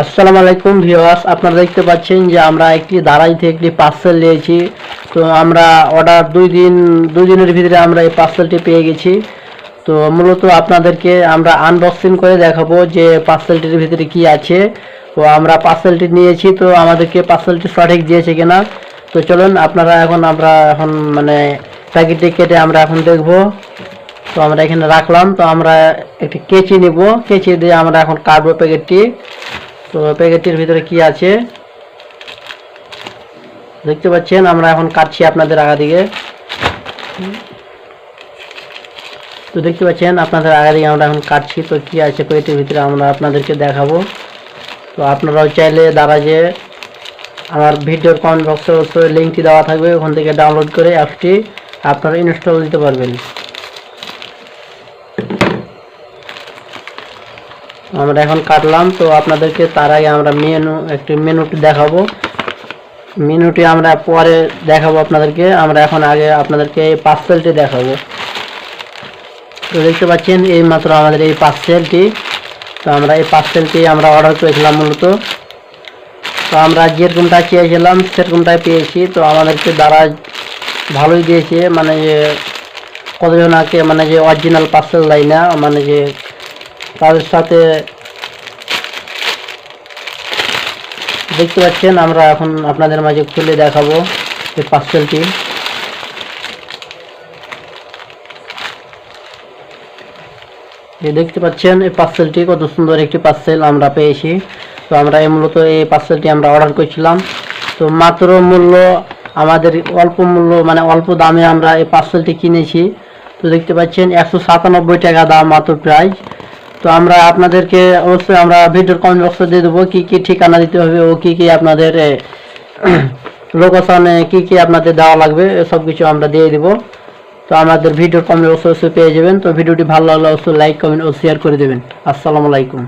আসসালামু আলাইকুম ভিউয়ার্স, আপনারা দেখতে পাচ্ছেন যে আমরা একটি দাঁড়াই থেকে একটি পার্সেল নিয়েছি। তো আমরা অর্ডার দুই দিন, দুই দিনের ভিতরে আমরা এই পার্সেলটি পেয়ে গেছি। তো মূলত আপনাদেরকে আমরা আনবক্সিং করে দেখাবো যে পার্সেলটির ভিতরে কি আছে। তো আমরা পার্সেলটি নিয়েছি, তো আমাদেরকে পার্সেলটি সঠিক দিয়েছে কিনা। তো চলুন, আপনারা এখন, আমরা এখন মানে প্যাকেটটি কেটে আমরা এখন দেখব। তো আমরা এখানে রাখলাম। তো আমরা একটি কেচি নিব। কেচি দিয়ে আমরা এখন কাটবো প্যাকেটটি। তো প্যাকেটটির ভিতরে কি আছে? দেখতে পাচ্ছেন, আমরা এখন কাটছি আপনাদের আগা দিকে তো দেখতে পাচ্ছেন, আপনাদের আগা দিকে আমরা এখন কাটছি। তো কি আছে প্যাকেটের ভিতরে আমরা আপনাদেরকে দেখাবো। তো আপনারাও চাইলে দ্বারা যে আমার ভিডিওর কমেন্ট বক্সে লিঙ্কটি দেওয়া থাকবে। ওখান থেকে ডাউনলোড করে অ্যাপটি আপনারা ইনস্টল দিতে পারবেন। আমরা এখন কাটলাম, তো আপনাদেরকে তার আগে আমরা মেনু একটি মেনুটি দেখাবো। মেনুটি আমরা পরে দেখাবো আপনাদেরকে। আমরা এখন আগে আপনাদেরকে এই পার্সেলটি দেখাবো। তো দেখতে পাচ্ছেন এই মাত্র আমাদের এই পার্সেলটি তো আমরা এই পার্সেলটি আমরা অর্ডার করেছিলাম মূলত। তো আমরা যেরকমটা চেয়েছিলাম, সেরকমটাই পেয়েছি। তো আমাদেরকে দ্বারা ভালোই দিয়েছে মানে যে কতজন কতজনাকে মানে যে অরিজিনাল পার্সেল দেয় না মানে যে তাদের সাথে দেখতে পাচ্ছেন, আমরা এখন আপনাদের মাঝে খুলে দেখাবো এই পার্সেলটি দেখতে পাচ্ছেন, এই পার্সেলটি কত সুন্দর একটি পার্সেল আমরা পেয়েছি। তো আমরা এই মূলত এই পার্সেলটি আমরা অর্ডার করেছিলাম। তো মাত্র মূল্য, আমাদের অল্প মূল্য মানে অল্প দামে আমরা এই পার্সেলটি কিনেছি। তো দেখতে পাচ্ছেন, একশো সাতানব্বই টাকা দাম মাত্র প্রাইস তো আমরা আপনাদেরকে অবশ্যই আমরা ভিডিওর কমেন্ট বক্সে দিয়ে দেবো কী কী ঠিকানা দিতে হবে ও কী কী আপনাদের লোকেশনে কী কী আপনাদের দেওয়া লাগবে সব কিছু আমরা দিয়ে দেবো। তো আমাদের ভিডিওর কমেন্ট অবশ্যই পেয়ে যাবেন। তো ভিডিওটি ভালো লাগলে অবশ্যই লাইক কমেন্ট ও শেয়ার করে দেবেন। আসসালামু আলাইকুম।